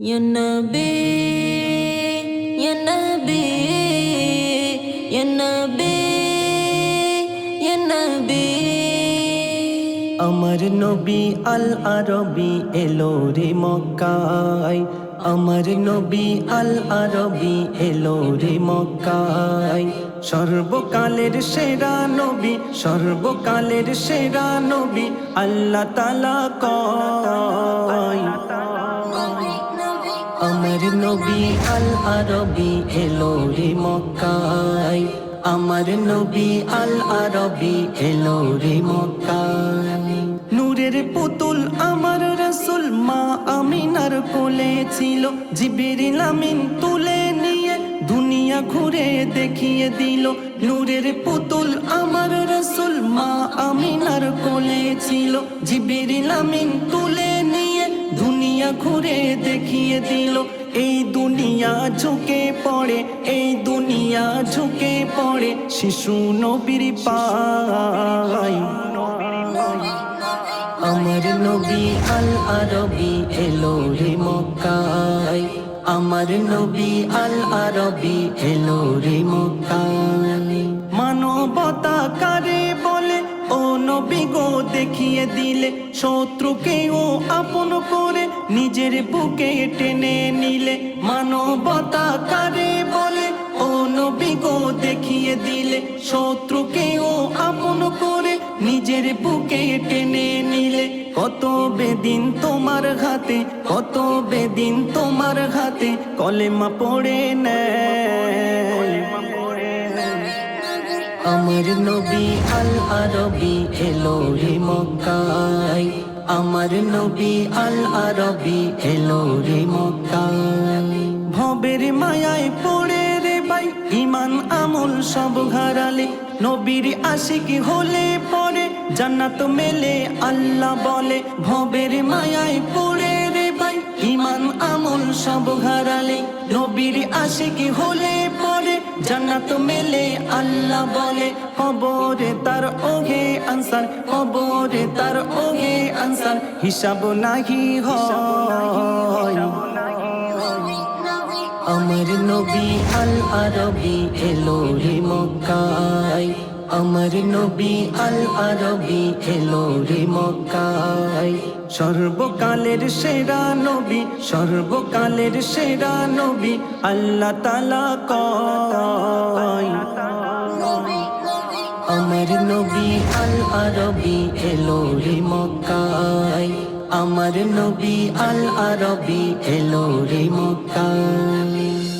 আমার নবী আল আরবি এলো রে মক্কায়। আমার নবী আল আরবি এলো রে মক্কায়। সর্বকালের সেরা নবী, সর্বকালের সেরা নবী আল্লাহ তালা কয়। আমার নবী আল আরবি, এলো রে মক্কায়। আমার নবী আল আরবি, এলো রে মক্কায়। নূরের পুতুল আমার রসুল, মা আমিনার কোলে ছিল। জিবিরিল আমিন তুলে নিয়ে দুনিয়া ঘুরে দেখিয়ে দিল। নূরের পুতুল আমার রসুল, মা আমিনার কোলে ছিল। জিবিরিল আমিন তুলে নিয়ে দুনিয়া ঘুরে দেখিয়ে দিল। এই দুনিয়া ঝুঁকে পড়ে, এই দুনিয়া ঝুঁকে পড়ে শিশু নবীর পায়। আমার নবী আল আরবি এলো রে মক্কায়। আমার নবী আল আরবি এলো রে মক্কায়। মানবতা গো দেখিয়ে দিলে, শত্রুকে ও আপন করে নিজের বুকে টেনে নিলে। মানবতা কারে বলে? ও নবী গো দেখিয়ে দিলে, শত্রুকে ও আপন করে নিজের বুকে টেনে নিলে। কত বেদিন তোমার হাতে, কত বেদিন তোমার হাতে কলেমা পড়ে নেয়। আমার নবী আল আরবি এলো রে মক্কায়। আমার নবী আল আরবি এলো রে মক্কায়। ভবের মায়ায় পড়ে রে ভাই ইমান আমল সব হারালে নবীর আশিক হলে পরে জান্নাত মেলে, আল্লাহ বলে। ভবের মায়ায় পড়ে রে ভাই ইমান আমল সব হারালে নবীর আশিক হলে পরে জান্নাত মেলে আল্লাহ বলে, কবরে তার ওগে আনসার, কবরে তার ওগে আনসার, হিসাব নাহি হয়। আমার নবী আল আরবি এলো রে মক্কায়। আমার নবী আল আরবি এলো রে মক্কায়। সর্বকালের সেরা নবী, সর্বকালের সেরা নবী আল্লাহ তালা কয়। আমার নবী আল আরবি এলো রে মক্কায়। আমার নবী আল আরবি এলো রে মক্কায়।